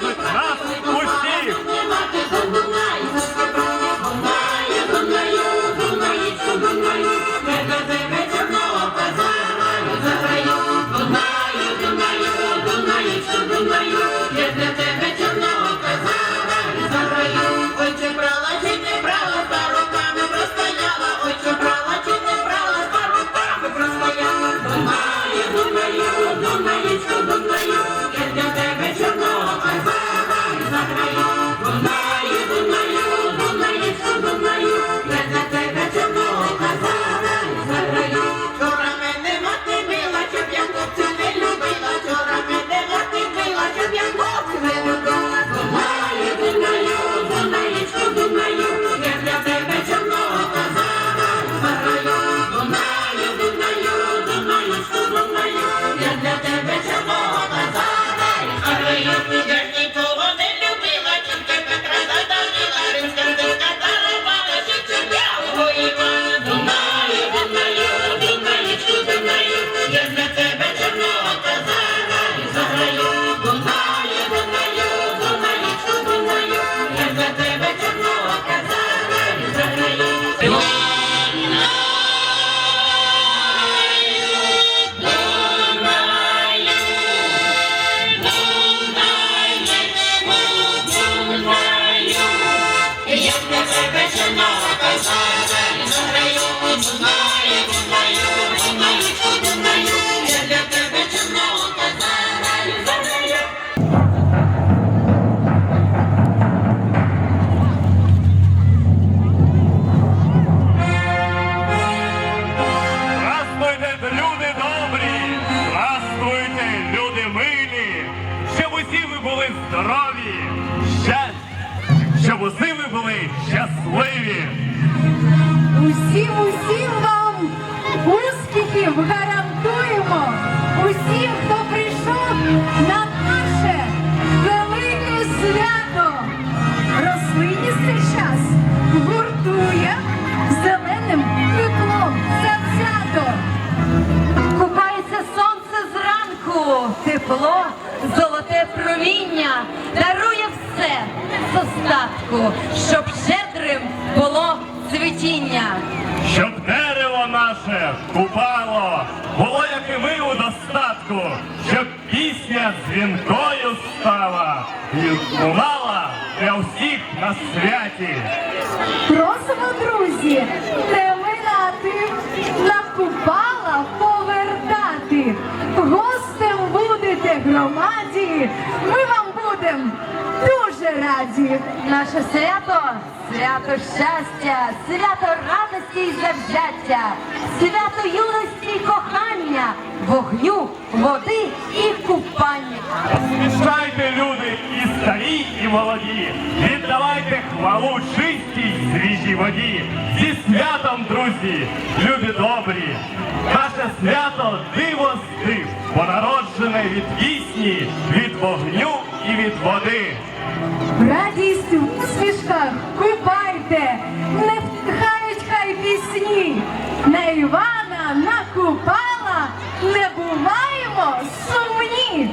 зрадить нас усіх. лунала для всіх на святі. Просимо, друзі, не минати, на Купала повертати. Гостем будете громаді. Ми вам будемо дуже раді. Наше свято, свято щастя, свято радості і завзяття, свято юності й кохання, вогню, води і купання. Смішайте, люди, і старі, і молоді. Віддавайте хвалу чистій свіжій воді. Зі святом, друзі, люди добрі. Наше свято диво здив, понароджене від пісні, від вогню і від води. Радістю в усмішках купайте, не втихають хай пісні. На Іван накупала, не буваємо сумні.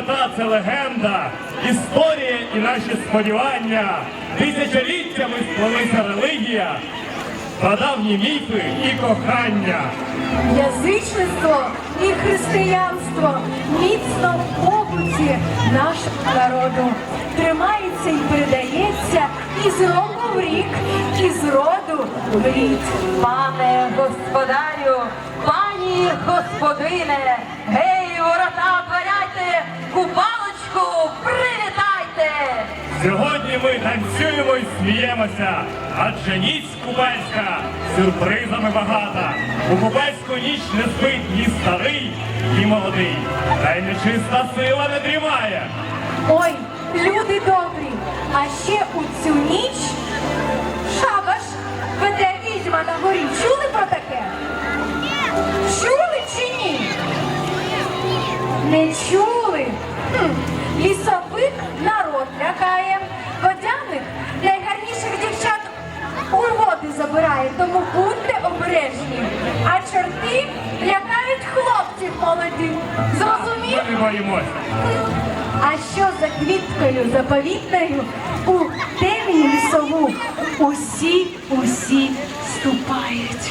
Свята це легенда, історія і наші сподівання. Тисячоліттями сплелися релігія, прадавні міфи і кохання. Язичництво і християнство міцно в побуті нашого народу тримається і передається із року в рік, із роду в рід. Пане господарю, пані господине, Сьогодні ми танцюємо і сміємося, адже ніч купальська сюрпризами багата. У купальську ніч не спить ні старий, ні молодий, та й нечиста сила не дрімає. Ой, люди добрі, а ще у цю ніч шабаш веде відьма на горі. Чули про таке? Чули чи ні? Не чули? Води тому будьте обережні. А чорти лякають хлопців молодих. Зрозумів? Ми не. А що за квіткою заповітною у темні лісову усі, усі ступають.